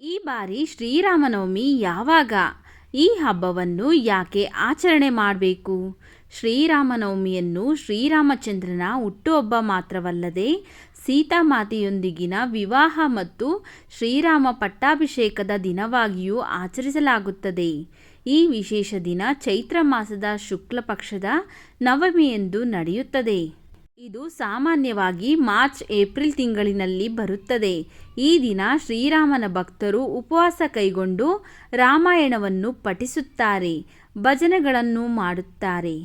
ಈ ಬಾರಿ ಶ್ರೀರಾಮನವಮಿ ಯಾವಾಗ? ಈ ಹಬ್ಬವನ್ನು ಯಾಕೆ ಆಚರಣೆ ಮಾಡಬೇಕು? ಶ್ರೀರಾಮನವಮಿಯನ್ನು ಶ್ರೀರಾಮಚಂದ್ರನ ಹುಟ್ಟುಹಬ್ಬ ಮಾತ್ರವಲ್ಲದೆ ಸೀತಾಮಾತೆಯೊಂದಿಗಿನ ವಿವಾಹ ಮತ್ತು ಶ್ರೀರಾಮ ಪಟ್ಟಾಭಿಷೇಕದ ದಿನವಾಗಿಯೂ ಆಚರಿಸಲಾಗುತ್ತದೆ. ಈ ವಿಶೇಷ ದಿನ ಚೈತ್ರ ಮಾಸದ ಶುಕ್ಲ ಪಕ್ಷದ ನವಮಿಯಂದು ನಡೆಯುತ್ತದೆ. ಇದು ಸಾಮಾನ್ಯವಾಗಿ ಮಾರ್ಚ್, ಏಪ್ರಿಲ್ ತಿಂಗಳಿನಲ್ಲಿ ಬರುತ್ತದೆ. ಈ ದಿನ ಶ್ರೀರಾಮನ ಭಕ್ತರು ಉಪವಾಸ ಕೈಗೊಂಡು ರಾಮಾಯಣವನ್ನು ಪಠಿಸುತ್ತಾರೆ, ಭಜನೆಗಳನ್ನು ಮಾಡುತ್ತಾರೆ.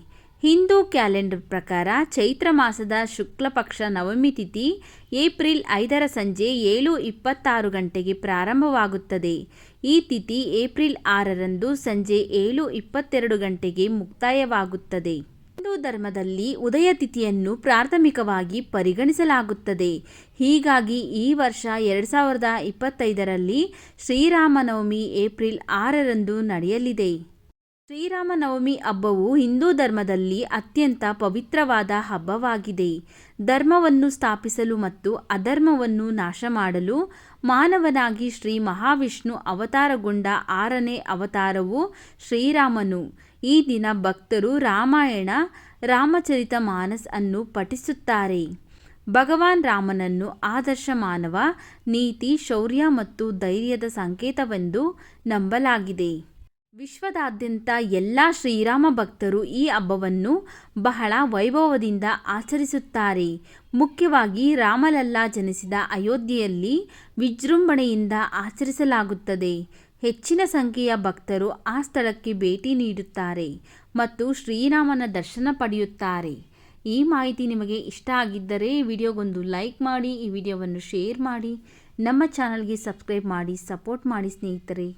ಹಿಂದೂ ಕ್ಯಾಲೆಂಡರ್ ಪ್ರಕಾರ ಚೈತ್ರ ಮಾಸದ ಶುಕ್ಲ ಪಕ್ಷ ನವಮಿ ತಿಥಿ ಏಪ್ರಿಲ್ ಐದರ ಸಂಜೆ ಏಳು ಇಪ್ಪತ್ತಾರು ಗಂಟೆಗೆ ಪ್ರಾರಂಭವಾಗುತ್ತದೆ. ಈ ತಿಥಿ ಏಪ್ರಿಲ್ ಆರರಂದು ಸಂಜೆ ಏಳು ಇಪ್ಪತ್ತೆರಡು ಗಂಟೆಗೆ ಮುಕ್ತಾಯವಾಗುತ್ತದೆ. ಹಿಂದೂ ಧರ್ಮದಲ್ಲಿ ಉದಯ ತಿಥಿಯನ್ನು ಪ್ರಾಥಮಿಕವಾಗಿ ಪರಿಗಣಿಸಲಾಗುತ್ತದೆ. ಹೀಗಾಗಿ ಈ ವರ್ಷ ಎರಡು ಸಾವಿರದ ಇಪ್ಪತ್ತೈದರಲ್ಲಿ ಶ್ರೀರಾಮನವಮಿ ಏಪ್ರಿಲ್ ಆರರಂದು ನಡೆಯಲಿದೆ. ಶ್ರೀರಾಮನವಮಿ ಹಬ್ಬವು ಹಿಂದೂ ಧರ್ಮದಲ್ಲಿ ಅತ್ಯಂತ ಪವಿತ್ರವಾದ ಹಬ್ಬವಾಗಿದೆ. ಧರ್ಮವನ್ನು ಸ್ಥಾಪಿಸಲು ಮತ್ತು ಅಧರ್ಮವನ್ನು ನಾಶ ಮಾಡಲು ಮಾನವನಾಗಿ ಶ್ರೀ ಮಹಾವಿಷ್ಣು ಅವತಾರಗೊಂಡ ಆರನೇ ಅವತಾರವು ಶ್ರೀರಾಮನು. ಈ ದಿನ ಭಕ್ತರು ರಾಮಾಯಣ, ರಾಮಚರಿತ ಮಾನಸ್ ಅನ್ನು ಪಠಿಸುತ್ತಾರೆ. ಭಗವಾನ್ ರಾಮನನ್ನು ಆದರ್ಶ ಮಾನವ, ನೀತಿ, ಶೌರ್ಯ ಮತ್ತು ಧೈರ್ಯದ ಸಂಕೇತವೆಂದು ನಂಬಲಾಗಿದೆ. ವಿಶ್ವದಾದ್ಯಂತ ಎಲ್ಲ ಶ್ರೀರಾಮ ಭಕ್ತರು ಈ ಹಬ್ಬವನ್ನು ಬಹಳ ವೈಭವದಿಂದ ಆಚರಿಸುತ್ತಾರೆ. ಮುಖ್ಯವಾಗಿ ರಾಮಲಲ್ಲಾ ಜನಿಸಿದ ಅಯೋಧ್ಯೆಯಲ್ಲಿ ವಿಜೃಂಭಣೆಯಿಂದ ಆಚರಿಸಲಾಗುತ್ತದೆ. ಹೆಚ್ಚಿನ ಸಂಖ್ಯೆಯ ಭಕ್ತರು ಆ ಸ್ಥಳಕ್ಕೆ ಭೇಟಿ ನೀಡುತ್ತಾರೆ ಮತ್ತು ಶ್ರೀರಾಮನ ದರ್ಶನ ಪಡೆಯುತ್ತಾರೆ. ಈ ಮಾಹಿತಿ ನಿಮಗೆ ಇಷ್ಟ ಆಗಿದ್ದರೆ ವಿಡಿಯೋಗೊಂದು ಲೈಕ್ ಮಾಡಿ, ಈ ವಿಡಿಯೋವನ್ನು ಶೇರ್ ಮಾಡಿ, ನಮ್ಮ ಚಾನಲ್ಗೆ ಸಬ್ಸ್ಕ್ರೈಬ್ ಮಾಡಿ, ಸಪೋರ್ಟ್ ಮಾಡಿ ಸ್ನೇಹಿತರೆ.